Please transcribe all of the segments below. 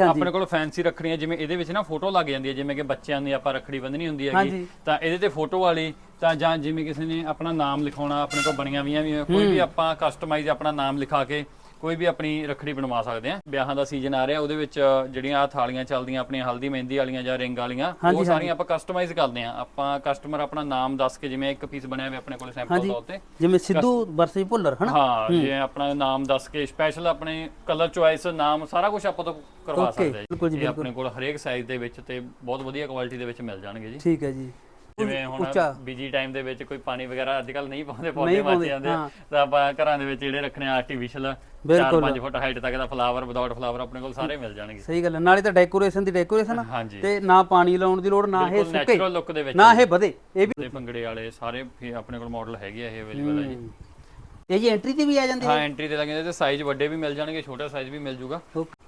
ਆਪਣੇ ਕੋਲ ਫੈਂਸੀ ਰੱਖੜੀਆਂ ਜਿਵੇਂ ਇਹਦੇ ਵਿੱਚ ਨਾ ਫੋਟੋ ਲੱਗ ਜਾਂਦੀ ਹੈ ਜਿਵੇਂ ਕਿ ਬੱਚਿਆਂ ਦੀ ਆਪਾਂ ਰੱਖੜੀ ਬੰਨਣੀ ਹੁੰਦੀ ਹੈਗੀ। ਤਾਂ ਇਹਦੇ ਤੇ ਫੋਟੋ ਵਾਲੀ ਤਾਂ ਜਾਂ ਜਿਵੇਂ ਕਿਸੇ ਨੇ ਆਪਣਾ ਨਾਮ ਲਿਖਾਉਣਾ ਆਪਣੇ ਕੋਲ ਬਣੀਆਂ ਵੀਆਂ ਵੀ ਕੋਈ ਵੀ ਆਪਾਂ ਕਸਟਮਾਈਜ਼ ਆਪਣਾ ਨਾਮ ਲਿਖਾ ਕੇ ਕੋਈ ਵੀ ਆਪਣੀ ਰੱਖੜੀ ਬਣਵਾ ਸਕਦੇ ਆ। ਵਿਆਹਾਂ ਦਾ ਸੀਜ਼ਨ ਆ ਰਿਹਾ ਉਹਦੇ ਵਿੱਚ ਜਿਹੜੀਆਂ ਆ ਥਾਲੀਆਂ ਚੱਲਦੀਆਂ ਆਪਣੀਆਂ ਹਲਦੀ ਮਹਿੰਦੀ ਵਾਲੀਆਂ ਜਾਂ ਰਿੰਗ ਵਾਲੀਆਂ ਉਹ ਸਾਰੀਆਂ ਆਪਾਂ ਕਸਟਮਾਈਜ਼ ਕਰਦੇ ਆ। ਆਪਾਂ ਕਸਟਮਰ ਆਪਣਾ ਨਾਮ ਦੱਸ ਕੇ ਜਿਵੇਂ ਇੱਕ ਪੀਸ ਬਣਿਆ ਹੋਇਆ ਆਪਣੇ ਕੋਲ ਸੈਂਪਲ ਤੌਰ ਤੇ। ਜਿਵੇਂ ਸਿੱਧੂ ਵਰਸੇ ਭੁੱਲਰ ਹਨਾ? ਹਾਂ ਜੇ ਆਪਣਾ ਨਾਮ ਦੱਸ ਕੇ ਸਪੈਸ਼ਲ ਆਪਣੇ ਕਲਰ ਚੁਆਇਸ ਨਾਮ ਸਾਰਾ ਕੁਝ ਆਪਾਂ ਤੋਂ ਕਰਵਾ ਸਕਦੇ ਬਿਲਕੁਲ ਹਾਂ ਜੀ, ਜੀ ਇਹ ਆਪਣੇ ਕੋਲ ਹਰੇਕ ਸਾਈਜ਼ ਦੇ ਵਿੱਚ ਤੇ ਬਹੁਤ ਵਧੀਆ ਕੁਆਲਿਟੀ ਦੇ ਵਿੱਚ ਮਿਲ ਜਾਣਗੇ ਜੀ। ਠੀਕ ਹੈ ਜੀ। ਜਿਵੇਂ ਹੁਣ ਉੱਚਾ। ਬੀਜੀ ਟਾਈਮ ਦੇ ਵਿੱਚ ਕੋਈ ਪਾਣੀ ਵਗੈਰਾ ਅੱਜ ਕੱਲ ਨਹੀਂ ਪਾਉਂਦੇ ਪੌਦੇ ਨਹੀਂ ਮੱਚ ਪਾਉਂਦੇ, ਜਾਂਦੇ। ਹਾਂ। ਤਾਂ ਆਪਾਂ ਘਰਾਂ ਦੇ ਵਿੱਚ ਜਿਹੜੇ ਰੱਖਣੇ ਆਰਟੀਫੀਸ਼ੀਅਲ ਬਿਲਕੁਲ। 4-5 ਫੁੱਟ ਹਾਈਟ ਤੱਕ ਦਾ ਫਲਾਵਰ ਵਿਦਆਊਟ ਫਲਾਵਰ ਆਪਣੇ ਕੋਲ ਸਾਰੇ ਮਿਲ ਜਾਣਗੇ। ਸਹੀ ਗੱਲ ਹੈ ਨਾਲੇ ਤਾਂ ਡੈਕੋਰੇਸ਼ਨ ਦੀ ਡੈਕੋਰੇਸ਼ਨ ਹਾਂਜੀ। ਤੇ ਨਾ ਪਾਣੀ ਲਾਉਣ ਦੀ ਲੋੜ ਨਾ ਇਹ ਬਿਲਕੁਲ ਸੁੱਕੇ ਨੈਚੁਰਲ ਲੁੱਕ ਦੇ ਵਿੱਚ ਨਾ ਇਹ ਵਧੇ ਇਹ ਵੀ ਤੇ ਭੰਗੜੇ ਵਾਲੇ ਸਾਰੇ ਫੀ- ਆਪਣੇ ਕੋਲ ਮਾਡਲ ਹੈਗੇ ਆ ਇਹ ਅਵੇਲੇਬਲ ਹੈ ਜੀ। ਇਹ ਜੀ ਐਂਟਰੀ ਤੇ ਵੀ ਆ ਜਾਂਦੇ ਹਾਂ ਐਂਟਰੀ ਤੇ ਲੱਗੇ ਤੇ ਸਾਈਜ਼ ਵੱਡੇ ਵੀ ਮਿਲ ਜਾਣਗੇ ਛੋਟਾ ਸਾਈਜ਼ ਵੀ ਮਿਲ ਜੂਗਾ।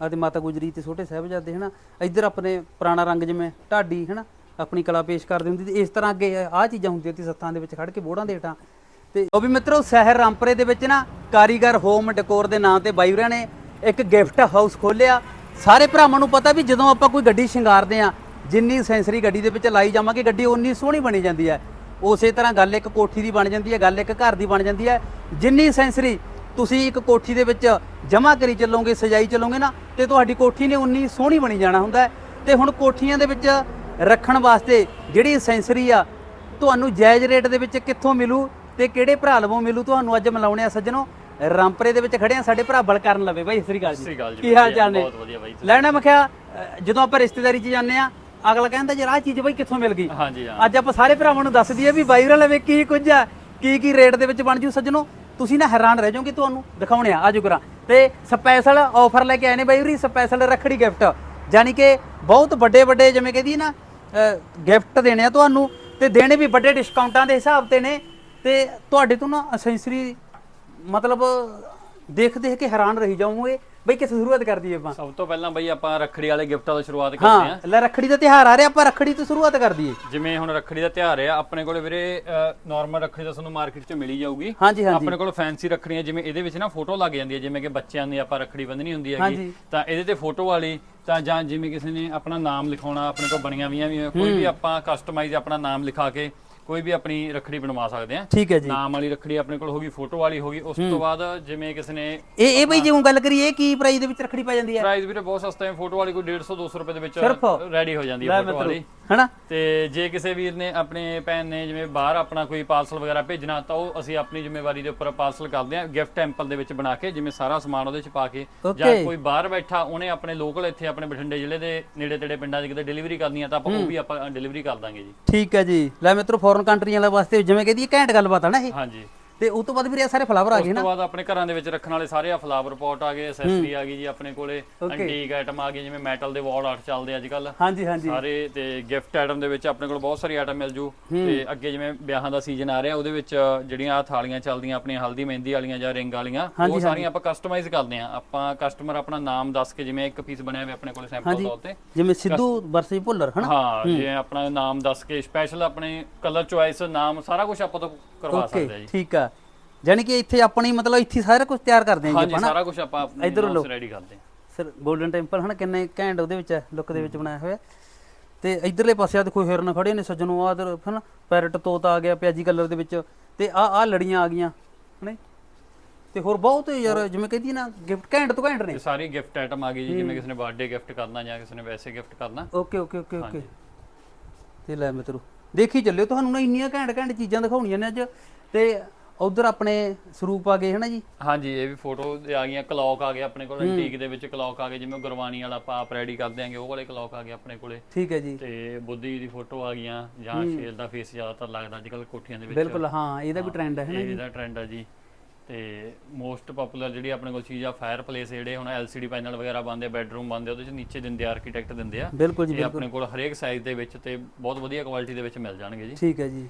ਆ ਤੇ ਮਾਤਾ ਗੁਜਰੀ ਤੇ ਛੋਟੇ ਸਾਹਿਬਜ਼ਾਦੇ ਹਨਾ? ਇੱਧਰ ਆਪਣੇ ਪੁਰਾਣਾ ਰੰਗ ਜਿਵੇਂ ਢਾਡੀ ਹਨਾ? ਆਪਣੀ ਕਲਾ ਪੇਸ਼ ਕਰਦੇ ਹੁੰਦੀ ਤੇ ਇਸ ਤਰ੍ਹਾਂ ਅੱਗੇ ਆਹ ਚੀਜ਼ਾਂ ਹੁੰਦੀਆਂ ਸੀ ਸੱਥਾਂ ਦੇ ਵਿੱਚ ਖੜ ਕੇ ਬੋੜਾਂ ਦੇ ਹੇਠਾਂ। ਤੇ ਉਹ ਵੀ ਮਿੱਤਰੋ, ਸ਼ਹਿਰ ਰਾਮਪਰੇ ਦੇ ਵਿੱਚ ਨਾ ਕਾਰੀਗਰ ਹੋਮ ਡੈਕੋਰ ਦੇ ਨਾਂ ਤੇ ਬਾਈ ਨੇ ਇੱਕ ਗਿਫਟ ਹਾਊਸ ਖੋਲਿਆ ਸਾਰੇ ਭਰਾਵਾਂ ਨੂੰ ਪਤਾ ਵੀ ਜਦੋਂ ਆਪਾਂ ਕੋਈ ਗੱਡੀ ਸ਼ਿੰਗਾਰਦੇ ਆ ਜਿੰਨੀ ਸੈਂਸਰੀ ਗੱਡੀ ਦੇ ਵਿੱਚ ਲਾਈ ਜਾਵਾਂਗੇ, ਗੱਡੀ ਓਨੀ ਸੋਹਣੀ ਬਣੀ ਜਾਂਦੀ ਹੈ। ਉਸੇ ਤਰ੍ਹਾਂ ਗੱਲ ਇੱਕ ਕੋਠੀ ਦੀ ਬਣ ਜਾਂਦੀ ਹੈ, ਗੱਲ ਇੱਕ ਘਰ ਦੀ ਬਣ ਜਾਂਦੀ ਹੈ। ਜਿੰਨੀ ਸੈਂਸਰੀ ਤੁਸੀਂ ਇੱਕ ਕੋਠੀ ਦੇ ਵਿੱਚ ਜਮਾ ਕਰੀ ਚੱਲੋਗੇ, ਸਜਾਈ ਚੱਲੋਗੇ ਨਾ, ਤੇ ਤੁਹਾਡੀ ਕੋਠੀ ਨੇ ਉਨੀ ਸੋਹਣੀ ਬਣੀ ਜਾਣਾ ਹੁੰਦਾ ਹੈ। ਤੇ ਹੁਣ ਕੋਠੀਆਂ ਦੇ ਵਿੱਚ ਰੱਖਣ ਵਾਸਤੇ ਜਿਹੜੀ ਸੈਂਸਰੀ ਆ ਤੁਹਾਨੂੰ ਜਾਇਜ਼ ਰੇਟ ਦੇ ਵਿੱਚ ਕਿੱਥੋਂ ਮਿਲੂ ਤੇ ਕਿਹੜੇ ਭਰਾ ਲਵੋਂ ਮਿਲੂ ਤੁਹਾਨੂੰ ਅੱਜ ਮਿਲਾਉਣੇ ਆ ਸੱਜਣੋ? ਰਾਮਪਰੇ ਦੇ ਵਿੱਚ ਖੜੇ ਆ ਸਾਡੇ ਭਰਾ ਬਲਕਰਨ ਲਵੇ ਬਾਈ ਸ੍ਰੀ ਅਕਾਲ ਜੀ, ਕੀ ਹਾਲ ਚਾਲ ਨੇ? ਲੈਣਾ ਮੈਂ ਕਿਹਾ ਅ, ਜਦੋਂ ਆਪਾਂ ਰਿਸ਼ਤੇਦਾਰੀ 'ਚ ਜਾਂਦੇ ਆ ਅਗਲਾ ਕਹਿੰਦਾ ਯਾਰ ਆਹ ਚੀਜ਼ ਬਾਈ ਕਿੱਥੋਂ ਮਿਲ ਗਈ? ਹਾਂਜੀ ਹਾਂ। ਅੱਜ ਆਪਾਂ ਸਾਰੇ ਭਰਾਵਾਂ ਨੂੰ ਦੱਸ ਦਈਏ ਵੀ ਹੋਰਾਂ ਲਵੇ ਕੀ ਕੁਝ ਆ ਕੀ ਕੀ ਰੇਟ ਦੇ ਵਿੱਚ ਬਣ ਜੂ ਸੱਜਣੋ। ਤੁਸੀਂ ਨਾ ਹੈਰਾਨ ਰਹਿ ਜਾਓਗੇ ਤੁਹਾਨੂੰ ਦਿਖਾਉਣੇ ਆ ਆਜੋ ਕਰਾਂ। ਤੇ ਸਪੈਸ਼ਲ ਆਫਰ ਲੈ ਕੇ ਆਏ ਨੇ ਬਾਈ ਹੋਰੀ ਸਪੈਸ਼ਲ ਰੱਖੜੀ ਗਿਫਟ ਯਾਨੀ ਕਿ ਬਹੁਤ ਵੱਡੇ ਵੱਡੇ ਜਿਵੇਂ ਕਹਦੀ ਨਾ ਗਿਫਟ ਦੇਣੇ ਆ ਤੁਹਾਨੂੰ ਤੇ ਦੇਣੇ ਵੀ ਵੱਡੇ ਡਿਸਕਾਊਂਟਾਂ ਦੇ ਹਿਸਾਬ ਤੇ ਨੇ ਤੇ ਤੁਹਾਡੇ ਤੋਂ ਨਾ ਅਸੈਂਸਰੀ ਮਤਲਬ ਦੇਖ ਦੇਖ ਕੇ ਹੈਰਾਨ ਰਹੀ ਜਾਓਗੇ। ਬਈ ਕਿੱਥੇ ਸ਼ੁਰੂਆਤ ਕਰ ਦਈਏ ਆਪਾਂ? ਸਭ ਤੋਂ ਪਹਿਲਾਂ ਬਈ ਆਪਾਂ ਰੱਖੜੀ ਵਾਲੇ ਗਿਫਟਾਂ ਤੋਂ ਸ਼ੁਰੂਆਤ ਕਰਦੇ ਹਾਂ। ਹਾਂ ਲੈ ਰੱਖੜੀ ਦਾ ਤਿਉਹਾਰ ਆ ਰਿਹਾ ਆਪਾਂ ਰੱਖੜੀ ਤੋਂ ਸ਼ੁਰੂਆਤ ਕਰ ਦਈਏ। ਜਿਵੇਂ ਹੁਣ ਰੱਖੜੀ ਦਾ ਤਿਉਹਾਰ ਹੈ ਆਪਣੇ ਕੋਲੇ ਵੀਰੇ ਨਾਰਮਲ ਰੱਖੜੀ ਤਾਂ ਤੁਹਾਨੂੰ ਮਾਰਕੀਟ 'ਚ ਮਿਲ ਹੀ ਜਾਊਗੀ। ਹਾਂਜੀ ਹਾਂਜੀ। ਆਪਣੇ ਕੋਲ ਫੈਂਸੀ ਰੱਖੜੀਆਂ ਜਿਵੇਂ ਇਹਦੇ ਵਿੱਚ ਨਾ ਫੋਟੋ ਲੱਗ ਜਾਂਦੀ ਹੈ ਜਿਵੇਂ ਕਿ ਬੱਚਿਆਂ ਦੀ ਆਪਾਂ ਰੱਖੜੀ ਬੰਨਣੀ ਹੁੰਦੀ ਹੈਗੀ। ਤਾਂ ਇਹਦੇ ਤੇ ਫੋਟੋ ਵਾਲੀ ਤਾਂ ਜਾਂ ਜਿਵੇਂ ਕਿਸੇ ਨੇ ਆਪਣਾ ਨਾਮ ਲਿਖਾਉਣਾ ਆਪਣੇ ਕੋਲ ਬਣੀਆਂ ਵੀਆਂ ਵੀ ਕੋਈ ਵੀ ਆਪਾਂ ਕਸਟਮਾਈਜ਼ ਆਪਣਾ ਨਾਮ ਲਿਖਾ ਕੇ ਕੋਈ ਵੀ ਆਪਣੀ ਰੱਖੜੀ ਬਣਵਾ ਸਕਦੇ ਆ ਠੀਕ ਹੈ ਜੀ। ਨਾਮ ਵਾਲੀ ਰੱਖੜੀ ਆਪਣੇ ਕੋਲ ਹੋਗੀ ਫੋਟੋ ਵਾਲੀ ਹੋਗੀ ਉਸ ਤੋਂ ਬਾਅਦ ਜਿਵੇਂ ਕਿਸੇ ਨੇ ਇਹ ਇਹ ਬਈ ਜੇ ਹੁਣ ਗੱਲ ਕਰੀਏ ਇਹ ਕੀ ਪ੍ਰਾਈਸ ਦੇ ਵਿੱਚ ਰੱਖੜੀ ਪੈ ਜਾਂਦੀ ਹੈ? ਪ੍ਰਾਈਸ ਵੀਰੇ ਬਹੁਤ ਸਸਤਾ ਹੈ ਫੋਟੋ ਵਾਲੀ ਕੋਈ 150 200 ਰੁਪਏ ਦੇ ਵਿੱਚ ਸਿਰਫ? ਰੈਡੀ ਹੋ ਜਾਂਦੀ ਲੈ ਹੈ ਫੋਟੋ ਮਿੱਤਰੋ ਵਾਲੀ। ਹਨਾ? ਤੇ ਜੇ ਕਿਸੇ ਵੀਰ ਨੇ ਆਪਣੇ ਭੈਣ ਨੇ ਜਿਵੇਂ ਬਾਹਰ ਆਪਣਾ ਕੋਈ ਪਾਰਸਲ ਵਗੈਰਾ ਭੇਜਣਾ ਤਾਂ ਉਹ ਅਸੀਂ ਆਪਣੀ ਜ਼ਿੰਮੇਵਾਰੀ ਦੇ ਉੱਪਰ ਪਾਰਸਲ ਕਰਦੇ ਹਾਂ ਗਿਫਟ ਟੈਂਪਲ ਦੇ ਵਿੱਚ ਬਣਾ ਕੇ ਜਿਵੇਂ ਸਾਰਾ ਸਮਾਨ ਉਹਦੇ ਵਿੱਚ ਪਾ ਕੇ ਜਾਂ Okay. ਕੋਈ ਬਾਹਰ ਬੈਠਾ ਉਹਨੇ ਆਪਣੇ ਲੋਕਲ ਇੱਥੇ ਆਪਣੇ ਬਠਿੰਡੇ ਜ਼ਿਲ੍ਹੇ ਦੇ ਨੇੜੇ ਤੇੜੇ ਪਿੰਡਾਂ 'ਚ ਕਿਤੇ ਡਿਲੀਵਰੀ ਕਰਨੀ ਆ ਤਾਂ ਆਪਾਂ ਉਹ ਵੀ ਆਪਾਂ ਡਿਲੀਵਰੀ ਕਰ ਦਾਂਗੇ ਜੀ। ਠੀਕ ਹੈ ਜੀ। ਲੈ ਮਿੱਤਰੋ ਫੋਰਨ ਕੰਟਰੀਆਂ ਵਾਲੇ ਵਾਸਤੇ ਜਿਵੇਂ ਕਹਦੀ ਘੈਂਟ ਗੱਲਬਾਤ ਆ ਨਾ ਇਹ। ਹਾਂਜੀ। ਤੇ ਉਸ ਤੋਂ ਬਾਅਦ ਵੀਰੇ ਇਹ ਸਾਰੇ ਫਲਾਵਰ ਆ ਉਸ ਗਏ ਨਾ? ਤੋਂ ਬਾਅਦ ਆਪਣੇ ਘਰਾਂ ਦੇ ਵਿੱਚ ਰੱਖਣ ਵਾਲੇ ਸਾਰੇ ਆ ਫਲਾਵਰ ਪੋਟ ਆ ਗਏ ਐਸੈਸਰੀ ਆ ਗਈ ਜੀ ਆਪਣੇ ਕੋਲੇ। ਐਂਟੀਕ ਆਈਟਮ ਆ ਗਈ ਜਿਵੇਂ ਮੈਟਲ ਦੇ ਵਾਲ ਆਰਟ ਚੱਲਦੇ ਅੱਜ ਕੱਲ ਹਾਂਜੀ ਹਾਂਜੀ। ਸਾਰੇ ਤੇ ਗਿਫਟ ਆਈਟਮ ਦੇ ਵਿੱਚ ਆਪਣੇ ਕੋਲ ਬਹੁਤ ਸਾਰੀ ਆਈਟਮ ਮਿਲ ਜੂ। ਤੇ ਅੱਗੇ ਜਿਵੇਂ ਵਿਆਹਾਂ ਦਾ ਸੀਜ਼ਨ ਆ ਰਿਹਾ ਉਹਦੇ ਵਿੱਚ ਜਿਹੜੀਆਂ ਆ ਥਾਲੀਆਂ ਚੱਲਦੀਆਂ ਆਪਣੀਆਂ ਹਲਦੀ ਮਹਿੰਦੀ ਵਾਲੀਆਂ ਜਾਂ ਰਿੰਗ ਵਾਲੀਆਂ ਉਹ ਸਾਰੀਆਂ ਆਪਾਂ ਕਸਟਮਾਈਜ਼ ਕਰਦੇ ਆ ਆਪਾਂ ਕਸਟਮਰ ਆਪਣਾ ਨਾਮ ਦੱਸ ਕੇ ਜਿਵੇਂ ਇੱਕ ਪੀਸ ਬਣਿਆ ਹੋਇਆ ਆਪਣੇ ਕੋਲ ਸੈਂਪਲ ਤੌਰ ਤੇ। ਜਿਵੇਂ ਸਿੱਧੂ ਵਰਸੇ ਭੁੱਲਰ ਹਨਾ? ਹਾਂ ਜੇ ਆਪਣਾ ਨਾਮ ਦੱਸ ਕੇ ਸਪੈਸ਼ਲ ਆਪਣੇ ਕਲਰ ਚੁਆਇਸ ਨਾਮ ਸਾਰਾ ਕੁਝ ਆਪਾਂ ਤੋਂ ਕਰਵਾ ਓਕੇ ਸਕਦੇ ਆ ਜੀ। ਠੀਕ ਆ। ਯਾਨੀ ਕਿ ਇੱਥੇ ਆਪਣੀ ਮਤਲਬ ਇੱਥੇ ਸਾਰਾ ਕੁਝ ਤਿਆਰ ਕਰਦੇ ਆ ਜੀ ਹਾਂਜੀ ਆਪਾਂ ਨਾ। ਸਾਰਾ ਕੁਝ ਆਪਾਂ ਇੱਧਰੋਂ ਲਓ। ਰੈਡੀ ਕਰਦੇ ਆ। ਸਰ 골ਡਨ ਟੈਂਪਲ ਹਨਾ ਕਿੰਨੇ ਘੈਂਟ ਉਹਦੇ ਵਿੱਚ ਲੁੱਕ ਦੇ ਵਿੱਚ ਬਣਾਇਆ ਹੋਇਆ। ਤੇ ਇਧਰਲੇ ਪਾਸੇ ਆ ਦੇਖੋ ਹਿਰਨ ਖੜੇ ਨੇ ਸੱਜਣੋਂ ਆ ਇਧਰ ਹਨਾ ਪੈਰਟ ਤੋਤਾ ਆ ਗਿਆ ਪਿਆਜੀ ਕਲਰ ਦੇ ਵਿੱਚ। ਤੇ ਆ ਆ ਲੜੀਆਂ ਆ ਗਈਆਂ ਹਨੇ ਤੇ ਹੋਰ ਬਹੁਤ ਯਾਰ ਜਿਵੇਂ ਕਹਿੰਦੀ ਨਾ ਗਿਫਟ ਘੈਂਟ ਤੋਂ ਘੈਂਟ ਨੇ। ਇਹ ਸਾਰੀ ਗਿਫਟ ਆਈਟਮ ਆ ਗਈ ਜੀ ਜਿਵੇਂ ਕਿਸੇ ਨੇ ਬਰਥਡੇ ਗਿਫਟ ਕਰਨਾ ਜਾਂ ਕਿਸੇ ਨੇ ਵੈਸੇ ਗਿਫਟ ਕਰਨਾ। Okay okay okay okay. ਤੇ ਲੈ ਮਿੱਤਰੋ ਦੇਖੀ ਚੱਲਿਓ ਤੁਹਾਨੂੰ ਨਾ ਇੰਨੀਆਂ ਘੈਂਟ ਘੈਂਟ ਚੀਜ਼ਾਂ ਦਿਖਾਉਣੀਆਂ ਨੇ ਅੱਜ। ਤੇ ਉਧਰ ਆਪਣੇ ਸਰੂਪ ਆ ਗਏ ਹਨਾ ਜੀ? ਹਾਂਜੀ ਇਹ ਵੀ ਫੋਟੋ ਆ ਗਈਆਂ ਕਲੌਕ ਆ ਗਏ ਆਪਣੇ ਕੋਲ ਐਂਟੀਕ ਦੇ ਵਿੱਚ ਕਲੌਕ ਆ ਗਏ ਜਿਵੇਂ ਗੁਰਬਾਣੀ ਵਾਲਾ ਆਪਾਂ ਆਪ ਰੈਡੀ ਕਰ ਦਿਆਂਗੇ ਉਹ ਵਾਲੇ ਕਲੌਕ ਆ ਗਏ ਆਪਣੇ ਕੋਲੇ। ਠੀਕ ਹੈ ਜੀ। ਤੇ ਬੁੱਧੀ ਦੀ ਫੋਟੋ ਆ ਗਈਆਂ ਜਾਂ ਸ਼ੇਰ ਦਾ ਫੇਸ ਜ਼ਿਆਦਾਤਰ ਲੱਗਦਾ ਅੱਜ ਕੱਲ ਕੋਠੀਆਂ ਦੇ ਵਿੱਚ। ਬਿਲਕੁਲ ਹਾਂ ਇਹਦਾ ਵੀ ਟ੍ਰੈਂਡ ਹੈ ਹਨਾ ਇਹ ਇਹਦਾ ਟ੍ਰੈਂਡ ਆ ਜੀ। ਤੇ ਮੋਸਟ ਪਪੂਲਰ ਜਿਹੜੀ ਆਪਣੇ ਕੋਲ ਚੀਜ਼ ਆ ਫਾਇਰ ਪਲੇਸ ਜਿਹੜੇ ਹੁਣ LCD ਪੈਨਲ ਵਗੈਰਾ ਬੰਦੇ ਬੈੱਡਰੂਮ ਬੰਦੇ ਉਹਦੇ ਚ ਨੀਚੇ ਦਿੰਦੇ ਆਰਕੀਟੈਕਟ ਦਿੰਦੇ ਆ। ਬਿਲਕੁਲ ਜੀ ਆਪਣੇ ਕੋਲ ਹਰੇਕ ਸਾਈਜ਼ ਦੇ ਵਿੱਚ ਤੇ ਬਹੁਤ ਵਧੀਆ ਕੁਆਲਿਟੀ ਦੇ ਵਿੱਚ ਮਿਲ ਜਾਣਗੇ ਜੀ। ਠੀਕ ਹੈ ਜੀ।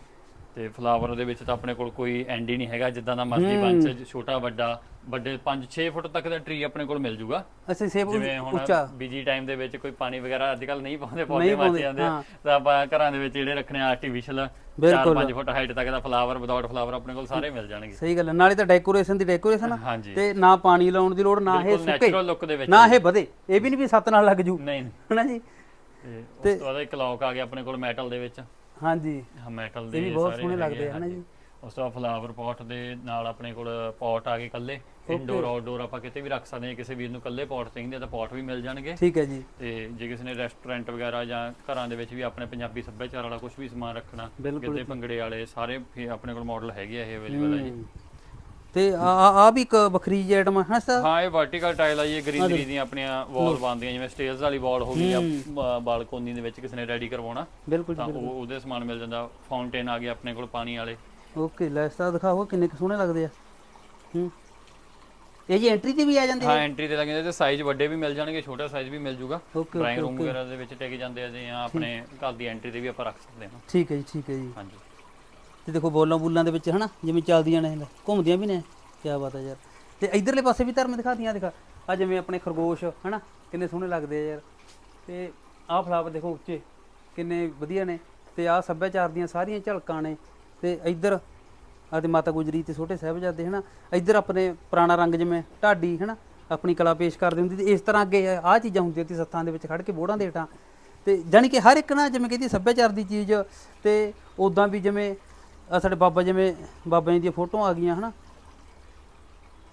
ਤੇ ਫਲਾਵਰ ਦੇ ਵਿੱਚ ਤਾਂ ਆਪਣੇ ਕੋਲ ਕੋਈ ਐਂਡ ਹੀ ਨਹੀਂ ਹੈਗਾ ਜਿੱਦਾਂ ਦਾ ਮਰਜ਼ੀ ਬੰਚ ਛੋਟਾ ਵੱਡਾ ਵੱਡੇ 5-6 ਫੁੱਟ ਤੱਕ ਦਾ ਟਰੀ ਆਪਣੇ ਕੋਲ ਮਿਲ ਜੂਗਾ। ਅੱਛਾ ਸੇਬ ਜਿਵੇਂ ਹੁਣ ਉੱਚਾ। ਬਿਜ਼ੀ ਟਾਈਮ ਦੇ ਵਿੱਚ ਕੋਈ ਪਾਣੀ ਵਗੈਰਾ ਅੱਜ ਕੱਲ ਨਹੀਂ ਪਾਉਂਦੇ ਪੌਦੇ ਮੱਚ ਜਾਂਦੇ। ਤਾਂ ਆਪਾਂ ਘਰਾਂ ਦੇ ਵਿੱਚ ਜਿਹੜੇ ਰੱਖਣੇ ਆਰਟੀਫੀਸ਼ੀਅਲ ਬਿਲਕੁਲ। 4-5 ਫੁੱਟ ਹਾਈਟ ਤੱਕ ਦਾ ਫਲਾਵਰ ਵਿਦਆਊਟ ਫਲਾਵਰ ਆਪਣੇ ਕੋਲ ਸਾਰੇ ਮਿਲ ਜਾਣਗੇ। ਸਹੀ ਗੱਲ ਹੈ ਨਾਲੇ ਤਾਂ ਡੈਕੋਰੇਸ਼ਨ ਦੀ ਡੈਕੋਰੇਸ਼ਨ ਤੇ ਨਾ ਪਾਣੀ ਲਾਉਣ ਦੀ ਲੋੜ ਨਾ ਇਹ ਸੁੱਕੇ ਨਾ ਇਹ ਵਧੇ ਇਹ ਵੀ ਨਹੀਂ ਵੀ ਸੱਤ ਨਾਲ ਲੱਗ ਜੂ। ਨਹੀਂ। ਹਨਾ ਜੀ? ਤੇ ਉਸ ਤੋਂ ਬਾਅਦ ਇੱਕ ਲੌਕ ਆ ਗਿਆ ਆਪਣੇ ਕੋਲ ਮੈਟਲ ਦੇ ਵਿੱਚ। ਹਾਂਜੀ। ਹਾਂ ਮੈਟਲ ਦੇ ਇਹ ਵੀ ਬਹੁਤ ਸਾਰੇ ਸੋਹਣੇ ਹੈਗੇ ਲੱਗਦੇ ਆ, ਹਨਾ। ਜੀ? ਉਸ ਤੋਂ ਬਾਅਦ ਫਲਾਵਰ ਪੌਟ ਦੇ ਨਾਲ ਆਪਣੇ ਕੋਲ ਪੌਟ ਆ ਗਏ ਕੱਲੇ ਇਨਡੋਰ ਆਊਟਡੋਰ ਆਪਾਂ ਕਿਤੇ ਵੀ ਰੱਖ ਸਕਦੇ ਹਾਂ ਕਿਸੇ ਵੀਰ ਨੂੰ ਕੱਲੇ ਪੌਟ ਚਾਹੀਦੇ ਆ ਤਾਂ ਪੌਟ ਵੀ ਮਿਲ ਜਾਣਗੇ। ਠੀਕ ਹੈ ਜੀ। ਤੇ ਜੇ ਕਿਸੇ ਨੇ ਰੈਸਟੋਰੈਂਟ ਵਗੈਰਾ ਜਾਂ ਘਰਾਂ ਦੇ ਵਿੱਚ ਵੀ ਆਪਣੇ ਪੰਜਾਬੀ ਸੱਭਿਆਚਾਰ ਵਾਲਾ ਕੁਝ ਵੀ ਸਮਾਨ ਰੱਖਣਾ ਬਿਲਕੁਲ ਗਿੱਧੇ ਭੰਗੜੇ ਵਾਲੇ ਸਾਰੇ ਆਪਣੇ ਕੋਲ ਮਾਡਲ ਹੈਗੇ ਆ ਇਹ ਅਵੇਲੇਬਲ ਆ ਜੀ। ਹੂੰ। ਤੇ ਆ ਆ- ਆ ਵੀ ਇੱਕ ਵੱਖਰੀ ਜਿਹੀ ਆਈਟਮ ਹੈ ਸਰ ਹਾਂ ਇਹ ਵਰਟੀਕਲ ਟਾਈਲ ਆ ਜੀ ਗ੍ਰੀਨਰੀ ਦੀਆਂ ਆਪਣੀਆਂ ਵਾਲ ਬਣਦੀਆਂ ਜਿਵੇਂ ਸਟੇਜ ਵਾਲੀ ਵਾਲ ਹੋ ਗਈ ਜਾਂ ਬਾਲਕੋਨੀ ਦੇ ਵਿੱਚ ਕਿਸੇ ਨੇ ਰੈਡੀ ਕਰਵਾਉਣਾ ਬਿਲਕੁਲ ਤਾਂ ਉਹ ਉਹਦੇ ਸਮਾਨ ਮਿਲ ਜਾਂਦਾ। ਫਾਊਂਟੇਨ ਆ ਗਿਆ ਆਪਣੇ ਕੋਲ ਪਾਣੀ ਵਾਲੇ। ਓਕੇ ਲੈਸ ਤਾਂ ਦਿਖਾਓ ਕਿੰਨੇ ਕੁ ਸੋਹਣੇ ਲੱਗਦੇ ਆ। ਹੂੰ। ਇਹ ਜੀ ਐਂਟਰੀ ਤੇ ਵੀ ਆ ਜਾਂਦੇ ਹਾਂ ਆ ਐਂਟਰੀ ਤੇ ਲੱਗਦੇ ਤੇ ਸਾਈਜ਼ ਵੱਡੇ ਵੀ ਮਿਲ ਜਾਣਗੇ ਛੋਟਾ ਸਾਈਜ਼ ਵੀ ਮਿਲ ਜੂਗਾ। ਡਰਾਇੰਗ ਰੂਮ ਵਗੈਰਾ ਦੇ ਵਿੱਚ ਟਿਕ ਜਾਂਦੇ ਆ ਜਾਂ ਆਪਣੇ ਘਰ ਦੀ ਐਂਟਰੀ ਤੇ ਵੀ ਆਪਾਂ ਰੱਖ ਸਕਦੇ ਹਾਂ। ਠੀਕ ਹੈ ਜੀ ਠੀਕ ਹੈ ਜੀ। ਹਾਂਜੀ। ਤੇ ਦੇਖੋ ਬੋਲਾਂ ਬੁੱਲਾਂ ਦੇ ਵਿੱਚ ਹਨਾ, ਜਿਵੇਂ ਚੱਲਦੀਆਂ ਨੇ ਘੁੰਮਦੀਆਂ ਵੀ ਨੇ ਕੀ ਬਾਤ ਹੈ ਯਾਰ। ਤੇ ਇਧਰਲੇ ਪਾਸੇ ਵੀ ਧਰਮ ਦਿਖਾਦੀਆਂ ਦਿਖਾ ਆ ਜਿਵੇਂ ਆਪਣੇ ਖਰਗੋਸ਼, ਹਨਾ, ਕਿੰਨੇ ਸੋਹਣੇ ਲੱਗਦੇ ਆ ਯਾਰ। ਤੇ ਆਹ ਫਲਾਵਰ ਦੇਖੋ ਉੱਚੇ, ਕਿੰਨੇ ਵਧੀਆ ਨੇ। ਤੇ ਆਹ ਸੱਭਿਆਚਾਰ ਦੀਆਂ ਸਾਰੀਆਂ ਝਲਕਾਂ ਨੇ। ਤੇ ਇੱਧਰ ਆ ਤੇ ਮਾਤਾ ਗੁਜਰੀ ਤੇ ਛੋਟੇ ਸਾਹਿਬਜ਼ਾਦੇ, ਹਨਾ, ਇੱਧਰ ਆਪਣੇ ਪੁਰਾਣਾ ਰੰਗ ਜਿਵੇਂ ਢਾਡੀ, ਹਨਾ, ਆਪਣੀ ਕਲਾ ਪੇਸ਼ ਕਰਦੇ ਹੁੰਦੀ ਤੇ ਇਸ ਤਰ੍ਹਾਂ ਅੱਗੇ ਆਹ ਚੀਜ਼ਾਂ ਹੁੰਦੀਆਂ ਸੀ ਸੱਥਾਂ ਦੇ ਵਿੱਚ ਖੜ ਕੇ ਬੋੜਾਂ ਦੇ ਹੇਠਾਂ। ਤੇ ਜਾਣੀ ਕਿ ਹਰ ਇੱਕ ਨਾ ਜਿਵੇਂ ਕਹਿੰਦੀ ਸੱਭਿਆਚਾਰ ਦੀ ਚੀਜ਼ ਤੇ ਉਦਾਂ ਵੀ ਜਿਵੇਂ ਆ ਸਾਡੇ ਬਾਬਾ ਜਿਵੇਂ ਬਾਬਾ ਜੀ ਦੀਆਂ ਫੋਟੋਆਂ ਆ ਗਈਆਂ ਹਨਾ।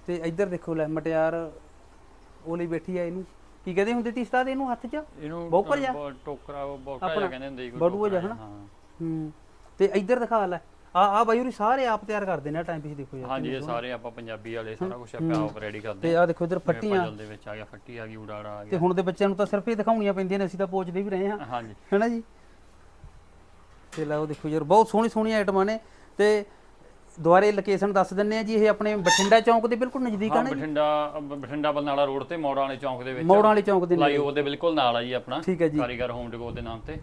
ਤੇ ਇੱਧਰ ਦੇਖੋ ਲੈ ਮਟਿਆਰ ਉਹ ਲਈ ਬੈਠੀ ਆ ਇਹਨੂੰ। ਕੀ ਕਹਿੰਦੇ ਹੁੰਦੇ ਤੀ ਉਸਤਾਦ ਇਹਨੂੰ ਹੱਥ 'ਚ? ਇਹਨੂੰ ਬੌਕਰ? ਬ- ਟੋਕਰਾ ਬੋਕਾ ਆਪਣਾ ਜਿਹਾ ਕਹਿੰਦੇ ਹੁੰਦੇ ਸੀ ਕੋਈ ਬਟੂਆ ਜਿਹਾ ਟੋਕਰਾ ਹਨਾ? ਹਾਂ। ਹੂੰ ਤੇ ਇੱਧਰ ਦਿਖਾ ਲੈ। ਆ ਆ ਬਾਈ ਹੋਰੀ ਸਾਰੇ ਆਪ ਤਿਆਰ ਕਰਦੇ ਨੇ ਟਾਈਮ ਪਿੱਛੇ ਦੇਖੋ ਯਾਰ ਹਾਂਜੀ ਇਹ ਸਾਰੇ ਆਪਾਂ ਪੰਜਾਬੀ ਵਾਲੇ ਸਾਰਾ ਕੁਝ ਆਪਾਂ ਆਪ ਰੈਡੀ ਕਰਦੇ ਤੇ ਆ ਦੇਖੋ ਇੱਧਰ ਫੱਟੀਆਂ। ਦੇ ਵਿੱਚ ਆ ਗਿਆ ਫੱਟੀ ਆ ਗਈ ਉਡਾੜਾ ਆ ਤੇ ਗਿਆ। ਹੁਣ ਦੇ ਬੱਚਿਆਂ ਨੂੰ ਤਾਂ ਸਿਰਫ ਇਹ ਦਿਖਾਉਣੀਆਂ ਪੈਂਦੀਆਂ ਨੇ ਅਸੀਂ ਤਾਂ ਪੋਚਦੇ ਵੀ ਰਹੇ ਹਾਂ। ਹਾਂਜੀ। ਹੈਨਾ ਜੀ? ਤੇ ਲਓ ਦੇਖੋ ਯਾਰ ਬਹੁਤ ਸੋਹਣੀ ਸੋਹਣੀਆਂ ਆਈਟਮਾਂ ਨੇ। ਤੇ ਦੁਬਾਰੇ ਲੋਕੇਸ਼ਨ ਦੱਸ ਦਿੰਨੇ ਆ ਜੀ ਇਹ ਆਪਣੇ ਬਠਿੰਡਾ ਚੌਂਕ ਦੇ ਬਿਲਕੁਲ ਨਜ਼ਦੀਕ ਆ ਨਾ ਜੀ? ਬਠਿੰਡਾ ਬਠਿੰਡਾ ਬਲਨਾਲਾ ਰੋਡ ਤੇ ਮੋੜਾਂ ਵਾਲੇ ਚੌਂਕ ਦੇ ਵਿੱਚ ਮੋੜਾਂ ਵਾਲੇ ਚੌਂਕ ਦੇ। ਫਲਾਈਓਵਰ ਦੇ ਬਿਲਕੁਲ ਨਾਲ ਆ ਜੀ ਆਪਣਾ। ਠੀਕ ਹੈ ਜੀ। ਕਾਰੀਗਰ ਹੋਮ ਡਿਕੋਰ ਦੇ ਨਾਮ ਤੇ।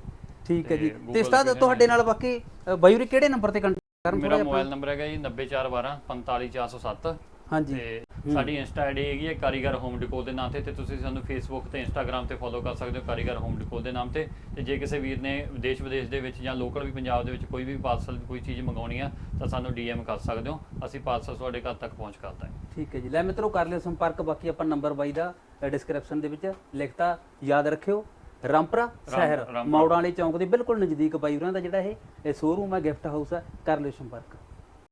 ਠੀਕ ਹੈ ਜੀ। ਤੇ ਉਸਤਾਦ ਤੁਹਾਡੇ ਨਾਲ ਬਾਕੀ ਬਾਈ ਕਿਹੜੇ ਨੰਬਰ ਤੇ ਕੰਟੈਕਟ ਕਰਨ ਮੇਰਾ ਮੋਬਾਈਲ ਨੰਬਰ ਹੈਗਾ ਜੀ 90412 45407 ਹਾਂਜੀ। ਤੇ ਸਾਡੀ ਇੰਸਟਾ ਆਈਡੀ ਹੈਗੀ ਹੈ ਕਾਰੀਗਰ ਹੋਮ ਡਿਕੋਰ ਦੇ ਨਾਮ ਤੇ ਤੇ ਤੁਸੀਂ ਸਾਨੂੰ ਫੇਸਬੁੱਕ ਤੇ ਇੰਸਟਾਗ੍ਰam ਤੇ ਫੋਲੋ ਕਰ ਸਕਦੇ ਹੋ ਕਾਰੀਗਰ ਹੋਮ ਡਿਕੋਰ ਦੇ ਨਾਮ ਤੇ। ਤੇ ਜੇ ਕਿਸੇ ਵੀਰ ਨੇ ਦੇਸ਼ ਵਿਦੇਸ਼ ਦੇ ਵਿੱਚ ਜਾਂ ਲੋਕਲ ਵੀ ਪੰਜਾਬ ਦੇ ਵਿੱਚ ਕੋਈ ਵੀ ਪਾਰਸਲ ਕੋਈ ਚੀਜ਼ ਮੰਗਾਉਣੀ ਆ ਤਾਂ ਸਾਨੂੰ ਡੀਐਮ ਕਰ ਸਕਦੇ ਹੋ। ਅਸੀਂ ਪਾਰਸਲ ਤੁਹਾਡੇ ਘਰ ਤੱਕ ਪਹੁੰਚ ਕਰ ਦਾਂਗੇ। ਠੀਕ ਹੈ ਜੀ। ਲੈ ਮਿੱਤਰੋ ਕਰ ਲਿਓ ਸੰਪਰਕ। ਬਾਕੀ ਆਪਾਂ ਨੰਬਰ ਬਾਈ ਦਾ ਡਿਸਕ੍ਰਿਪਸ਼ਨ ਦੇ ਵਿੱਚ ਲਿਖਤਾ। ਯਾਦ ਰੱਖਿਓ ਰਾਮਪਰਾ ਸ਼ਹਿਰ। ਮੌੜਾਂ ਵਾਲੇ ਚੌਂਕ ਦੇ ਬਿਲਕੁਲ ਨਜ਼ਦੀਕ ਬਾਈ ਹੋਰਾਂ ਦਾ ਜਿਹੜਾ ਇਹ ਇਹ ਸ਼ੋਰੂਮ ਹੈ ਗਿਫਟ ਹਾਊਸ ਹੈ। ਕਰ ਲਿਓ ਸੰਪਰਕ।